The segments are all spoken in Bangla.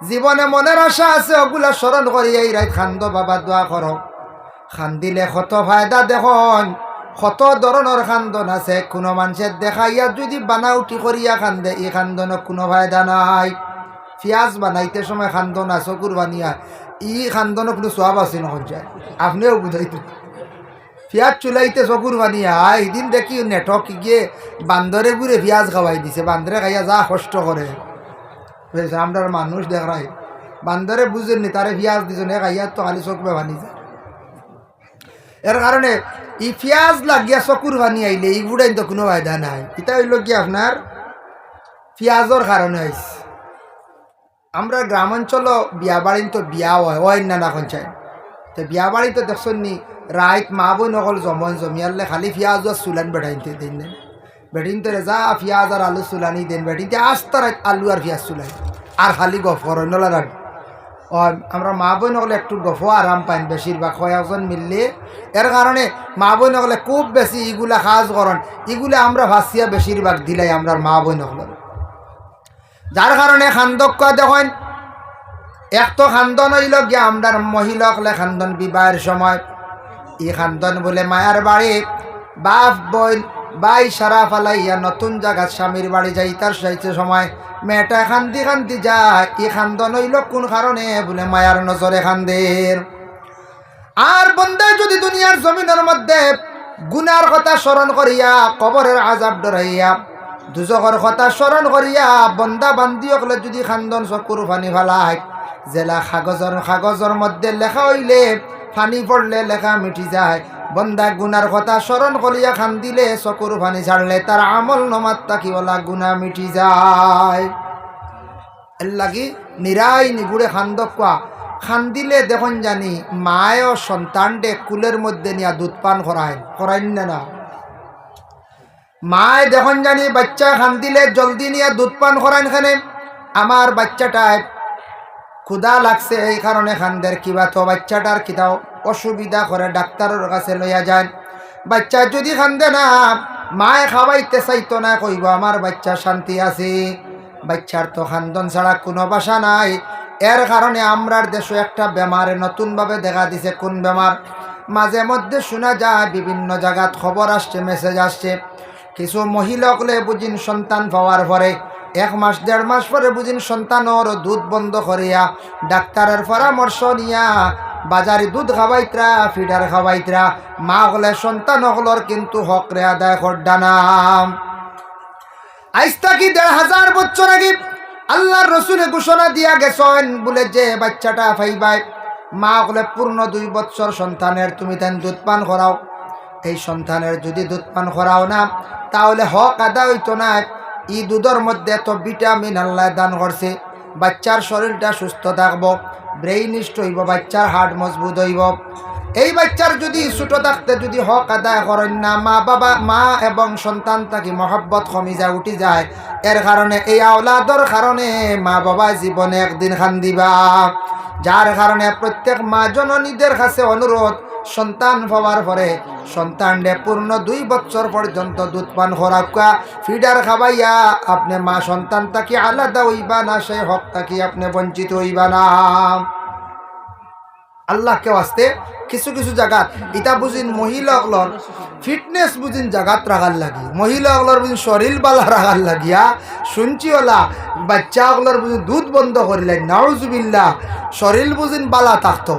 জীবনে মনের আশা আছে, ওগুলা স্মরণ করি, এই রাত খান্দ বাবা দোয়া করো। খান্দিলে কত ফায়দা দেখুন, কত ধরনের খান্দন আছে কোনো মানুষের দেখাইয়া যদি বানাউটি করিয়া খান্দে, এই খান্দনের কোনো ফায়দা নাই। পিঁয়াজ বানাইতে সময় খান্দন আছে কুরবানিয়া ই খান্দনের কোনো সোয়াব আছে নহন যায়। আপনিও বুঝাইতো পিঁয়াজ চুলাইতে চকুর বানিয়া এদিন দেখি নেটক গিয়ে বান্দরে ঘুরে পিঁয়াজ খাওয়াই দিছে বান্দরে খাইয়া যা কষ্ট করে বুঝেছে আমরা মানুষ দেখাই। বান্দরে বুঝেননি, তারে পিঁয়াজ দিছে নে খাইয়া তো খালি চোখ বানি যায় এর কারণে, ই পিঁয়াজ লাগিয়া চকুর ভানি আইলে, ই গুড়াই তো কোনো ফায়দা নাই। এটা হইল কি আপনার? পিঁয়াজর কারণে হয়েছে আমরা গ্রামাঞ্চল বিয়া বাড়িন তো বিয়া হয় হয় না না চাই। তো বিয়া বাড়ি তো দেখছেন নি রাইত মা বই নকল জমন জমিয়ালে খালি পিঁয়াজ চুলান বেড়াইতে দেন। বেটিন তো যা পিঁয়াজ আর আলু চুলানি দেন বেটিন আস্তা রাত আলু আর পিঁয়াজ চুলাই। আর খালি গফ নলা রাখ ও আমরা মা বই নকলে একটু গফ আরাম পাইন বেশিরভাগ কয়েকজন মিললে। এর কারণে মা বই নকলে খুব বেশি ইগুলা সাজ করন ইগুলা আমরা ভাসিয়া বেশিরভাগ দিলাই আমরা মা বই নকল যার কারণে খান্দক দেখেন, এক তো খান্দন হইল গিয়া আমরার মহিলকলে খান্দন বিবাহের সময়। ই খান্দন বলে মায়ার বাড়ি বাপ বই বাই সারা ফালাইয়া নতুন জায়গা স্বামীর বাড়ি যাই তার সাইতে সময়, মেয়েটা খান্দি খান্দি যায়, ই খান্দন হইল কোন কারণে বলে মায়ার নজরে খান্দের আর বন্ধে যদি দুনিয়ার জমিনের মধ্যে গুনার কথা স্মরণ করিয়া, কবরের আজাব ডরাইয়া দুজকর কথা স্মরণ করিয়া, বন্দা বান্দি অকলে যদি খান্দন চকুর ফানি ফালায়, জেলা কাগজর কাগজর মধ্যে লেখা হইলে, ফানি পড়লে লেখা মিটি যায়। বন্দা গুনার কথা স্মরণ করিয়া খান দিলে চকুর ফানি ছাড়লে তার আমল নমাত তাকিওলা গুনা মিটি যায়। এর লাগি নিরাই নিগুড়ে খান্দক কোয়া খান দিলে দেখুন জানি মায় ও সন্তানটে কুলের মধ্যে নিয়া দুধ পান করায় করাইন না মায় দেখুন জানি বাচ্চা খান দিলে জলদি নিয়ে দুধ পান করাইন খানে আমার বাচ্চাটায় ক্ষুদা লাগছে, এই কারণে খানদের কিবা তো বাচ্চাটার কিতাও। অসুবিধা করে ডাক্তারের কাছে লইয়া যায় বাচ্চা যদি খান্দে না, মায়ে খাওয়াইতে চাইতো না, কইব, আমার বাচ্চা শান্তি আছে। বাচ্চার তো খান্দন ছাড়া কোনো বাসা নাই। এর কারণে আমরার দেশে একটা বেমারে নতুনভাবে দেখা দিছে, কোন বেমার? মাঝে মধ্যে শোনা যায়, বিভিন্ন জায়গাত খবর আসছে, মেসেজ আসছে। কিছু মহিলাকলে বুঝিন সন্তান পাওয়ার পরে, এক মাস, দেড় মাস পরে বুঝিন সন্তানর দুধ বন্ধ করিয়া ডাক্তারের পরামর্শ নিয়া বাজারে দুধ খাওয়াইতরা ফিডার খাওয়াইতরা মা হলে সন্তান হকলর কিন্তু হকরে আদায় করডানাম আইস থাকি দেড় হাজার বছর আগে আল্লাহর রসুলে ঘোষণা দিয়া গেছেন, বলে যে বাচ্চাটা ফাইবাই মা হলে পূর্ণ দুই বছর সন্তানের তুমি তেন দুধ পান করাও। এই সন্তানের যদি দুধ পান করাও না, তাহলে হক আদা হইতো না। ই দুধের মধ্যে এত ভিটামিন আল্লাহ দান করছে। বাচ্চার শরীরটা সুস্থ থাকব ব্রেইনিস্ট হইব, বাচ্চার হার্ট মজবুত হইব। এই বাচ্চার যদি ছোট থাকতে যদি হক আদায় করেন না, মা বাবা, মা এবং সন্তান তাকে মহব্বত কমি যায়, উঠি যায়। এর কারণে এই আওলাদর কারণে মা বাবা জীবনে একদিন খান দিবা যার কারণে প্রত্যেক মা জননীদের কাছে অনুরোধ সন্তান পাওয়ার পরে সন্তানরে পূর্ণ দুই বছর পর্যন্ত দুধ পান খোরাকা ফিডার খাবাইয়া আপনি মা সন্তান তাকে আলাদা হইবা না সে হক তাকে আপনি বঞ্চিত হইবা না। আল্লাহকে আসতে কিছু কিছু জায়গাত ইটা বুঝিন মহিলাগুলোর ফিটনেস বুঝিন জাগাত রাখার লাগি। মহিলাগুলোর বুঝিন শরীর বালা রাখার লাগিয়া, শুনছি ওলা বাচ্চাগুলোর বুঝিন দুধ বন্ধ করিলেন নাউজুবিল্লা শরীর বুঝিন বালা থাকতো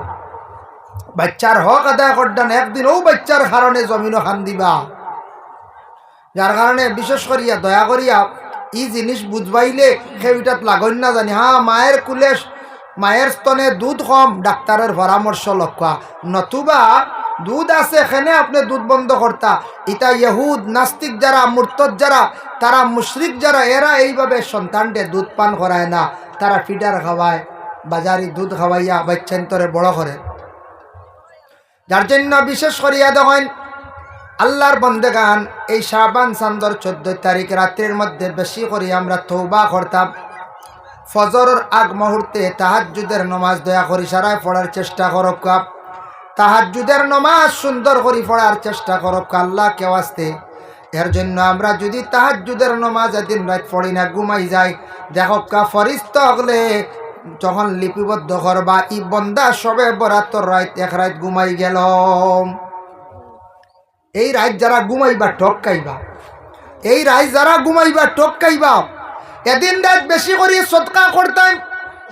বাচ্চার হক আদায় করতেন একদিন ও বাচ্চার কারণে জমিনও খান দিবা। যার কারণে বিশেষ করিয়া দয়া করিয়া ই জিনিস বুঝবাইলে সেইটাত লাগন না জানি হ্যাঁ মায়ের কুলে মায়ের স্তনে দুধ কম ডাক্তারের পরামর্শ লক্ষ্য নতুবা দুধ আছে এখানে আপনি দুধ বন্ধ করতা ইতা ইহুদ, নাস্তিক যারা মূর্তত যারা তারা মুশরিক যারা এরা এইভাবে সন্তানটে দুধ পান করায় না। তারা ফিডার খাওয়ায় বাজারি দুধ খাওয়াইয়া বাচ্চান্তরে বড় করে যার জন্য বিশেষ করিয়া দেখেন আল্লাহর বন্দেগান এই শাহবান চান্দর চোদ্দ তারিখ রাত্রির মধ্যে বেশি করে আমরা তৌবা করতাম। ফজরের আগ মুহূর্তে তাহাজুদের নমাজ দয়া করি সারায় পড়ার চেষ্টা করক কাপ তাহাজুদের নমাজ সুন্দর করে পড়ার চেষ্টা করক আল্লাহ কেউ আসতে এর জন্য আমরা যদি তাহাজুদের নমাজ এদিন রাত পড়ি না, ঘুমাই যাই। দেখক কা ফরিস্ত হলে যখন লিপিবদ্ধ করবা, ই বন্দা সবে বরাতর রাত, এক রাত ঘুমাই গেল। এই রাত যারা ঘুমাইবা, ঠকাইবা। এই রাত যারা ঘুমাইবা, ঠকাইবা। এদিন রাত বেশি করে সৎকা করতাম,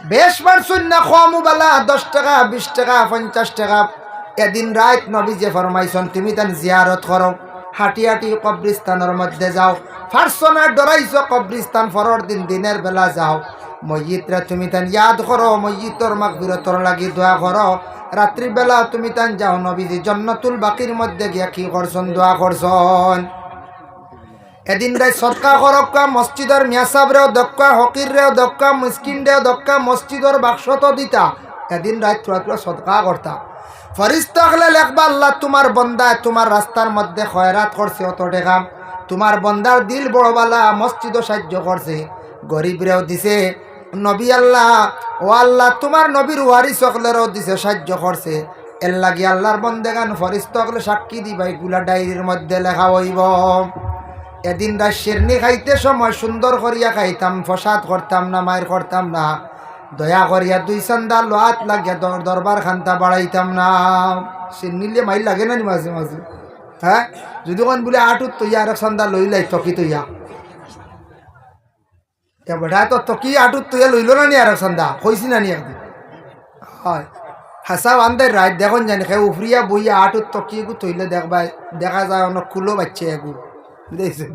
বেশ পারছুন না কমুবালা দশ টাকা, বিশ টাকা, পঞ্চাশ টাকা। এদিন রাত নবী যে ফরমাইছন, তুমি তান জিয়ারত করো হাঁটি হাঁটি কবরিস্তানের মধ্যে যাও। ফারছো না ডরাইছ কবরিস্তান ফরর দিন, দিনের বেলা যাও। মসজিদরা তুমি তান ইয়াদ করো মসজিদর মাক বিরতর লাগি দোয়া করো। রাত্রিবেলা তুমি তান যাও নবীজি জন্নতুল বাকির মধ্যে গিয়া কি করছন, দোয়া করছন। এদিন রাই সৎকা করক্কা মসজিদর মিয়াসাবরেও দক্কা হকিররেও দক্কা মিসকিনরেও দক্কা মসজিদর বাক্সত দিতা। এদিন রাত তোরা সৎকা করতা। ফরিস্তা হলে লেখবা, আল্লাহ তোমার বন্দায় তোমার রাস্তার মধ্যে খয়রাত করছে অত টেকা তোমার বন্দার দিল বড়বালা, মসজিদও সাহায্য করছে। গরিবরেও দিছে। নবী আল্লাহ, ও আল্লাহ, তোমার নবীর ওয়ারি সকলেরও দিছে, সাহায্য করছে। এর লাগি আল্লাহর ফরিস্তা হলে সাক্ষী দিবা এগুলা ডায়েরির মধ্যে লেখা হইব। এদিন রাত শেরনি খাইতে সময় সুন্দর করিয়া খাইতাম, ফসাদ করতাম না মায়ের করতাম না। দয়া করিয়া দুই চান্দা লোহাত লাগিয়া দর দরবার খান্তা বাড়াইতাম না। শেরনিলে মাইল লাগে না মাঝে মাঝে? হ্যাঁ? যদি কোন বলে আটুত তৈয়া আর চান্দা লই লাই, তকি তৈয়া। বেটা তো তকি আটুত তৈয়া লইল না নি আর চান্দা কইছি না নি একদিন হয় হাসা বান্ধে রাত দেখুন জানি খাই উফরিয়া বইয়া আটুত তকি এগু তৈলে দেখবা দেখা যায় অনেক কুলো বাচ্চা এগু বুঝেছেন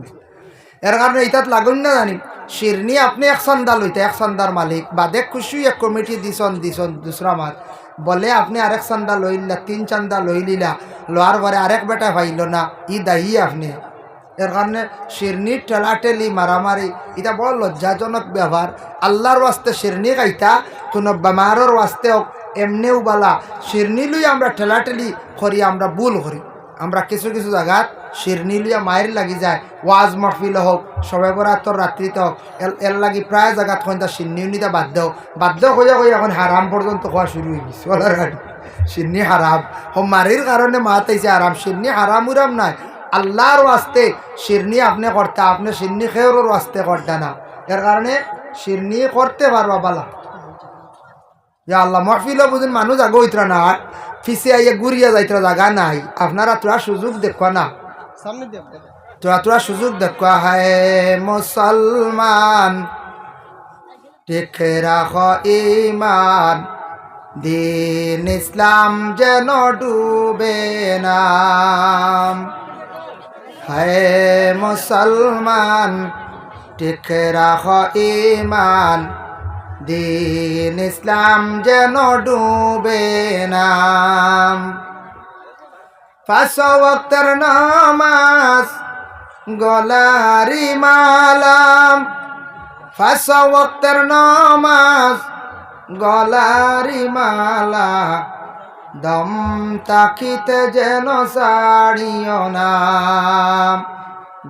এর কারণে ইতাত লাগুন না জানি শিরনি আপনি এক চান্দা লইতে এক চান্দার মালিক বাদে খুশি এক কমিটি দিছন দিছন দুসরা মাত বলে আপনি আরেক চান্দা লইলা তিন চান্দা লই লিলা লোয়ার পরে আরেক বেটা পাইল না ই দায়ী আপনি এর কারণে শিরনি, ঠেলাঠেলি, মারামারি, এটা বড় লজ্জাজনক ব্যবহার। আল্লাহর ওয়াস্তে শিরনি খাইতা, কোনো বেমারের ওয়াস্তে হোক, এমনিও বালা। শিরনি লই আমরা ঠেলাঠেলি করি, আমরা ভুল করি। আমরা কিছু কিছু জায়গাত শিরনি লইয়া মায়ের লাগি যায়, ওয়াজ মহফিল হোক, সবে বরাতর রাত্রিতে হোক এর লাগি প্রায় জায়গাত কইতা শিরনি নিতে বাধ্য বাধ্য হইয়া হইয়া এখন হারাম পর্যন্ত খোয়া শুরু হয়ে গেছে শিরনি হারাম। মারির কারণে মাত আইছে আরাম শিরনি হারাম উরাম নাই। আল্লাহর ওয়াস্তে শিরনি আপনি করতে আপনি শিরনি খেয়ের ওয়াস্তে করতে না। এর কারণে শিরনি করতে পারবা বালা। যে আল্লাহ মহফিলও বুঝুন মানুষ আগে হইতরা না ফিসে আইয়া ঘুরিয়া যাইতরা জায়গা নাই। আপনারা তোরা সুযোগ দেখবা না। তোরা তোরা সুযোগ দেখবা হায় মুসলমান। টেকে রাখ ইমান। দিন ইসলাম যেন ডুবে না হায় মুসলমান টেকে রাখ ইমান দিন ইসলাম যেন ডুবে না। পাঁচ ওয়াক্তের নামাজ, গলারি মালাম। পাঁচ ওয়াক্তের নামাজ, গলারি মালা। দম তাকিতে যেন সাড়িও না।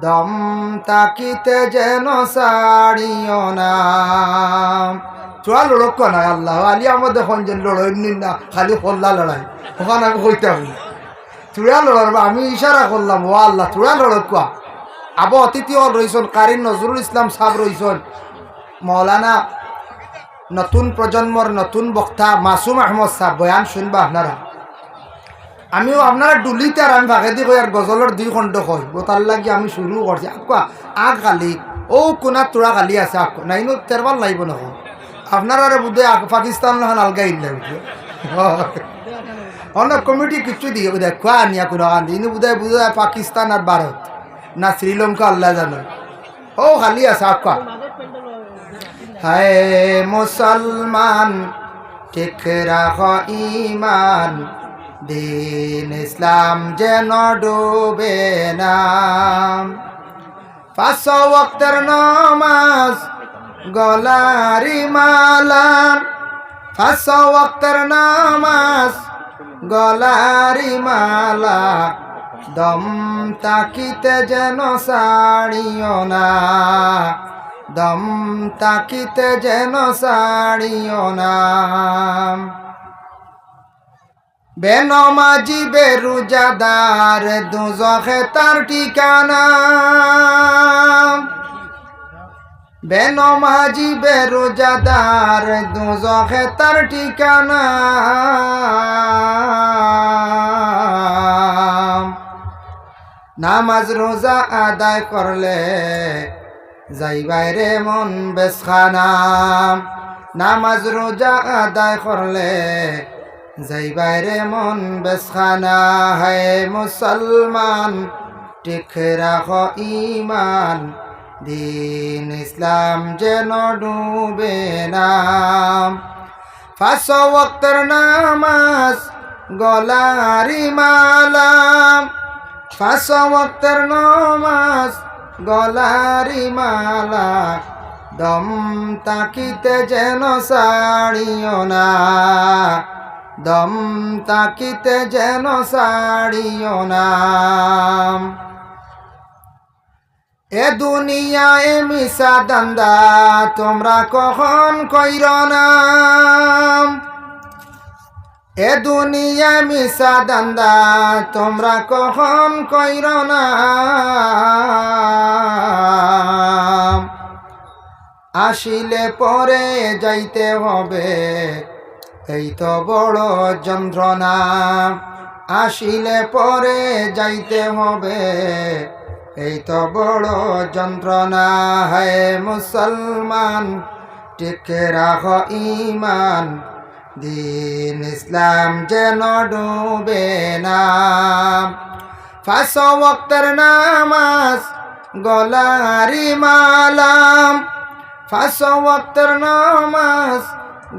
দম তাকিতে যেন সাড়িও নাম চোয়া লড়ক নাই আল্লাহ, আলি আমার দেখুন যে লড়াই নি না, খালি হল্লা লড়াই। ওখানে আমি কইতে হবে। চূড়া লড়ার আমি ইশারা করলাম, ও আল্লাহ চূড়া লড়ক কোয়া আবো অতিথি হল রইছন কারি নজরুল ইসলাম সাহেব রইছন। মৌলানা নতুন প্রজন্মর নতুন বক্তা মাসুম আহমদ সাহ বয়ান শুনবা আপনারা। আমিও আপনারা ডুলিতে আর আমি ভাগেদি কই আর গজলের দুই খণ্ড কই তার লাগি আমি শুরু করছি আকুয়া আগ কালি ও কোনার তোরা কালি আছে আকো নাইনো তেরবার লাগব নখন আপনারা বোধহয় পাকিস্তান নখন আলগা ইল্লা অনেক কমিটি কিচ্ছু দিয়ে বোধহয় খোয়া নিয়া কোনো কান ইনু বোধহয় বোধহয় পাকিস্তান আর ভারত না শ্রীলঙ্কা আল্লাহ জানো। ও খালি আছে আকা হায় মুসলমান, ঠিক রাখ ইমান দিন ইসলাম যেন ডুবে না। পাঁচ ওয়াক্তের নামাজ গলারি মালাম পাঁচ ওয়াক্তের নামাজ গলারি মালা। দম তাকিতে যেন সাড়িও না। দম তাকিতে যেন সাড়িও না। বেনমাজি বেরুজাদার দুজখে তার ঠিকানা। বেনমাজি বেরোজাদার দুজখে তার ঠিকানা। নামাজ রোজা আদায় করলে যাইবাই রে মন বেসখানা নামাজ রোজা আদায় করলে যাইবাই রে মন বেসখানা হে মুসলমান, ঠিক রাখ ইমান দিন ইসলাম যেন ডুবে নাম ফাঁস ওক্তর নামাজ, গলারি মালাম ফাঁস ওক্তর নামাজ গলারি মালা, দম তাকিতে যেন সাড়িও না। দম তাকিতে যেন সাড়িও না। এ দুনিয়ায় মিশা দান্দা, তোমরা কখন কইর না? এ দুনিয়া মিশা দান্দা, তোমরা কখন কইর না? আসিলে পরে যাইতে হবে, এই তো বড় যন্ত্রণা। আসিলে পরে যাইতে হবে, এই তো বড় যন্ত্রণা। হে মুসলমান, টিকে রাখ ইমান। দিন ইসলাম যেন ডুবে না। ফাঁস ওক্তর নামাজ গলারি মালাম। ফাঁস ওক্তর নামাজ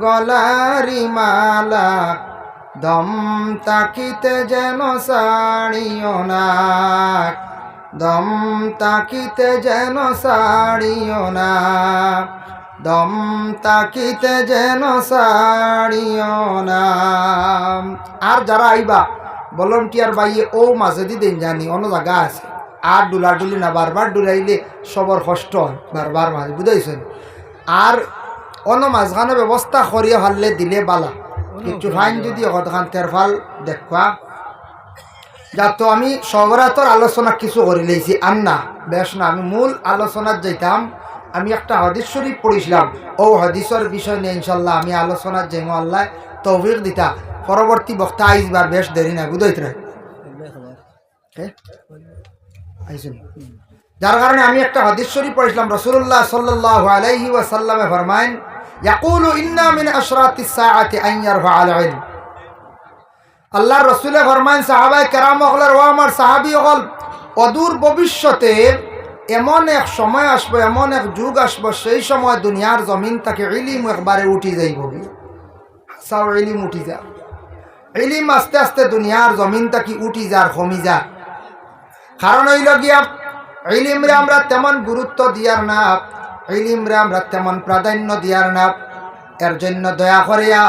গলারি মালা দম তাকিতে যেন সাড়িও না। দম তাকিতে যেন সাড়িও না। দম তাকিতে যেন সাড়িও না। আর যারা আইবা, ভলন্টিয়ার বাইয়ে ও মাঝে দিন জানি, অন্য জায়গা আছে। আর ডুলা ডুলি না, বারবার ডুলাইলে সবর কষ্ট হয়, বারবার মাঝে, বুঝাইছেন? আর অন্য মাঝখানে ব্যবস্থা করিয়ে ভাললে দিলে বালা। কিছু ফাইন যদি কতখান তেরফাল দেখবা। যা তো আমি সবরাতর আলোচনা কিছু করে লইছি আর না বেশ না, আমি মূল আলোচনার যাইতাম। আমি একটা হদিস শরীফ পড়েছিলাম। ও হদিসের বিষয় নিয়ে ইনশাল্লাহ আমি আলোচনার যে আল্লাহ তৌফিক দিতা। পরবর্তী বক্তা আইসবার বেশ দেরি না বুঝাইত আইসুন। যার কারণে আমি একটা হদিস শরীফ পড়েছিলাম রসুল্লাহ সাল্লাহ আলাইহি ওয়াসাল্লামে ফরমাইন ইয়াকুলু ইন্না মিন আশরাতিস সাআতি আন ইয়ারফা আল ইলম। আল্লাহ রসুলে ফরমাইন সাহাবাই কেরাম হলের ও আমার সাহাবি হল অদূর ভবিষ্যতে এমন এক সময় আসব, এমন এক যুগ আসব, সেই সময় দুনিয়ার জমিন তাকে ইলিম একবারে উঠি যাইব সাও ইলিম উঠি যা। ইলিম আস্তে আস্তে দুনিয়ার জমিন তাকে উঠি যার, কমি যা। কারণ হইল গিয়া, ইলিমরে আমরা তেমন গুরুত্ব দিয়ার না, ইলিমরে আমরা তেমন প্রাধান্য দিয়ার না। এর জন্য দয়া করিয়া,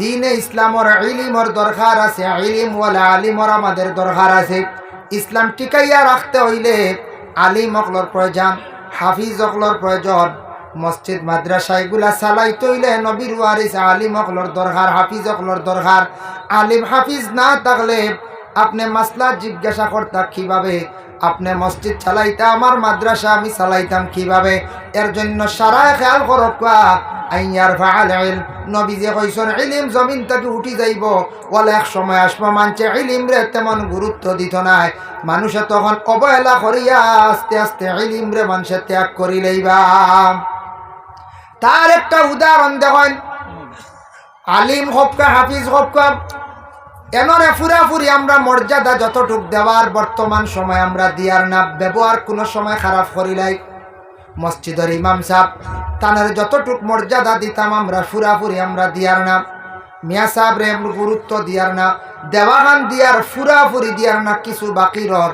দিনে ইসলামর ইলিমর দরকার আছে, ইলিম ওয়ালা আলিমর আমাদের দরকার আছে। ইসলাম টিকাইয়া রাখতে হইলে আলিম অকলর প্রয়োজন, হাফিজ অকলর প্রয়োজন। মসজিদ, মাদ্রাসা এগুলা চালাই তৈলে নবীর ওয়ারিস আলিম অকলর দরকার হাফিজ অকলর দরকার আলিম হাফিজ না থাকলে আপনি মাসলা জিজ্ঞাসা করতা কীভাবে? আপনি মসজিদ চালাইতা, আমার মাদ্রাসা আমি চালাইতাম কীভাবে? এর জন্য সারা খেয়াল করক আইয়ার ফাল ইলম। নবী যে ইলিম জমিন থেকে উঠি যাইব। ওলা এক সময় আসব মানছে ইলিম রে তেমন গুরুত্ব দিত নাই। মানুষে তখন অবহেলা করিয়া আস্তে আস্তে ইলিম রে মানুষে ত্যাগ করি লইবা। তার একটা উদাহরণ দেখেন। আলিম হপকা হাফিজ হপকা এনরে ফুরাফুরি আমরা মর্যাদা যতটুক দেওয়ার বর্তমান সময় আমরা দিয়ার না, ব্যবহার কোনো সময় খারাপ করিলাই মসজিদের ইমাম সাহ তানের যতটুক মর্যাদা দিতাম আমরা ফুরাফুরি আমরা দিয়ার না। মিয়া সাহেব রে গুরুত্ব দিয়ার না, দেওয়াগান দিয়ার ফুরাফুরি দিয়ার না কিছু বাকি রর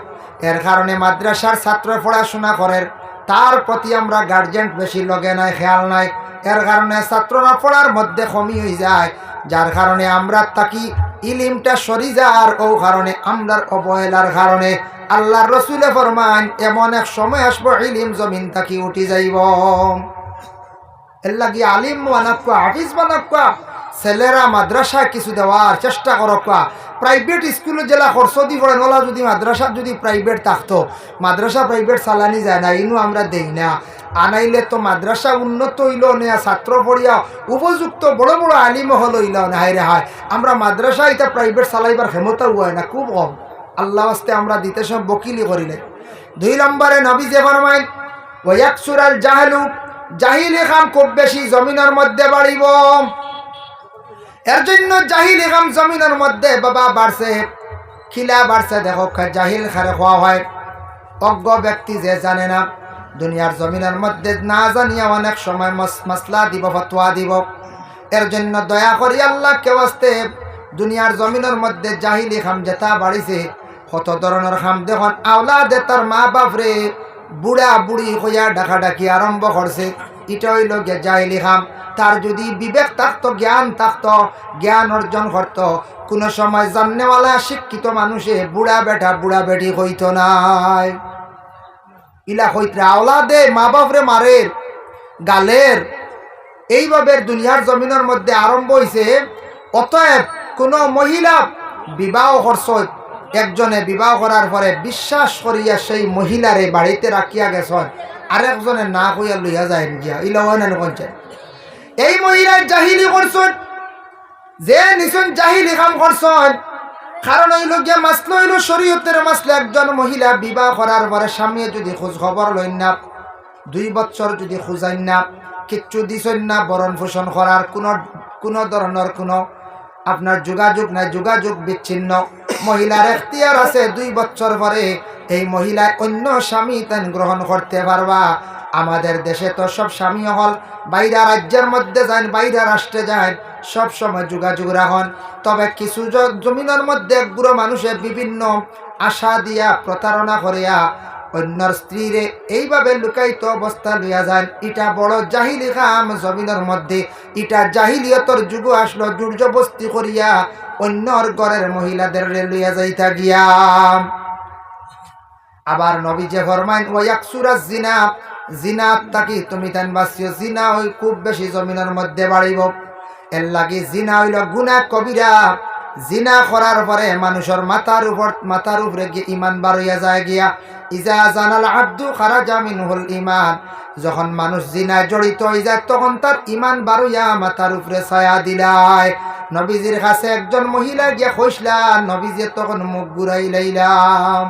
এর কারণে মাদ্রাসার ছাত্র পড়াশোনা করেন তার প্রতি আমরা গার্জেন বেশি লগে নাই, খেয়াল নাই। এর কারণে ছাত্ররা পড়ার মধ্যে কমি হয়ে যায়। যার কারণে আমরা তাকি ইলিমটা সরি যার, ও কারণে আমরার অবহেলার কারণে। আল্লাহর রসুলে ফরমান এমন এক সময় আসব, ইলিম জমিন তাকি উঠি যাইব। এল্লা লাগি আলিম বানাকুয়া হাফিজ বানাকুয়া ছেলেরা মাদ্রাসায় কিছু দেওয়ার চেষ্টা করকুয়া প্রাইভেট স্কুলে জেলা খরচ দি ওলা যদি মাদ্রাসা যদি প্রাইভেট থাকতো, মাদ্রাসা প্রাইভেট চালানি যায় না ইনু আমরা দেই না। আনাইলে তো মাদ্রাসা উন্নত হইল না ছাত্র পড়িয়া উপযুক্ত বড় বড় আলিম হল হইল না হায়। আমরা মাদ্রাসা এটা প্রাইভেট চালাইবার ক্ষমতা হয় না, খুব কম। আল্লাহ আস্তে আমরা দিতে সব বকিলি করিলে। দুই নম্বরে নবী যে ফরমাইন ওয়াক সুরাল জাহালু জাহিলি খাম খুব বেশি জমিনের মধ্যে বাড়িব। এর জন্য জাহিল এখাম জমিনের মধ্যে বাবা বাড়ছে, খিলা বাড়ছে, দেখো জাহিল খারে খোয়া হয়। অজ্ঞ ব্যক্তি যে জানে না, দুনিয়ার জমিনের মধ্যে না জানিয়া অনেক সময় মশলা দিব, ফতোয়া দিব। এর জন্য দয়া করি আল্লাহ, কেউ আসতে দুনিয়ার জমিনের মধ্যে জাহিলি খাম যেটা বাড়িছে, কত ধরনের খাম দেখুন। আওলা দে তার মা বাপরে বুড়া বুড়ি হইয়া ডাকা ডাকি আরম্ভ করছে। এটা হইল গে তার যদি বিবেক থাকতো, জ্ঞান থাকতো, জ্ঞান অর্জন করত, কোনো সময় জাননেওয়ালা শিক্ষিত মানুষে বুড়া বেটা বুড়া বেটি হইত নাই। ইলা হইতে আওলা দে মা বাপরে মারের, গালের। এইভাবে দুনিয়ার জমিনের মধ্যে আরম্ভ হয়েছে অতএব কোনো মহিলা বিবাহ করছ, একজনে বিবাহ করার পরে বিশ্বাস করিয়া সেই মহিলারে বাড়িতে রাখিয়া গেছেন। আরেকজনে না কইয়া লইয়া যায় গিয়া। ইলা হয় না এই মহিলার জাহিলি করছেন। যে নিছন জাহিলি কাম করছেন। কারণ হইল গিয়া মাসল হইল শরীয়তের মাসলে একজন মহিলা বিবাহ করার পরে স্বামী যদি খোঁজ খবর লইন না, দুই বছর যদি খুঁজাইন না, কিচ্ছু দিছেন না, বরণ পোষণ করার কোনো কোনো ধরনের কোনো আপনার যোগাযোগ নাই, যোগাযোগ বিচ্ছিন্ন। মহিলার এখতিয়ার আছে, দুই বছর পরে এই মহিলা অন্য স্বামী তেন গ্রহণ করতে পারবা। আমাদের দেশে তো সব স্বামী হল, বাইরা রাজ্যের মধ্যে যান বাইরা রাষ্ট্রে যান সব সময় যোগাযোগ রাখুন। তবে কিছু জমিনের মধ্যে একগুলো মানুষের বিভিন্ন আশা দিয়া প্রতারণা করিয়া অন্যর স্ত্রীরে এইভাবে লুকায়িত অবস্থা লইয়া যান। ইটা বড় জাহিলি খাম জমিনের মধ্যে। ইটা জাহিলিয়তর যুগ আসলো জুর্জবস্তি করিয়া অন্যর ঘরের মহিলাদের লইয়া যাইতা গিয়া। আবার নবী যে ফরমাইন, ওয়াকসুরা জিনা জিনা তাকি তুমি তান বাসিও জিনা ওই খুব বেশি জমিনের মধ্যে বাড়িব। এর লাগি জিনা হইল গুনা কবিরা। জিনা করার পরে মানুষের মাথার উপর মাথার উপরে গিয়ে ইমান বাড়িয়া যায় গিয়া। ইজা জানাল আব্দু খারা জামিন হল ইমান যখন মানুষ জিনায় জড়িত হয়ে যায়, তখন তার ইমান বাড়িয়া মাথার উপরে ছায়া দিলায়। নবীজির কাছে একজন মহিলা গিয়ে খসলা নবীজি তখন মুখ ঘুরাই লাইলাম।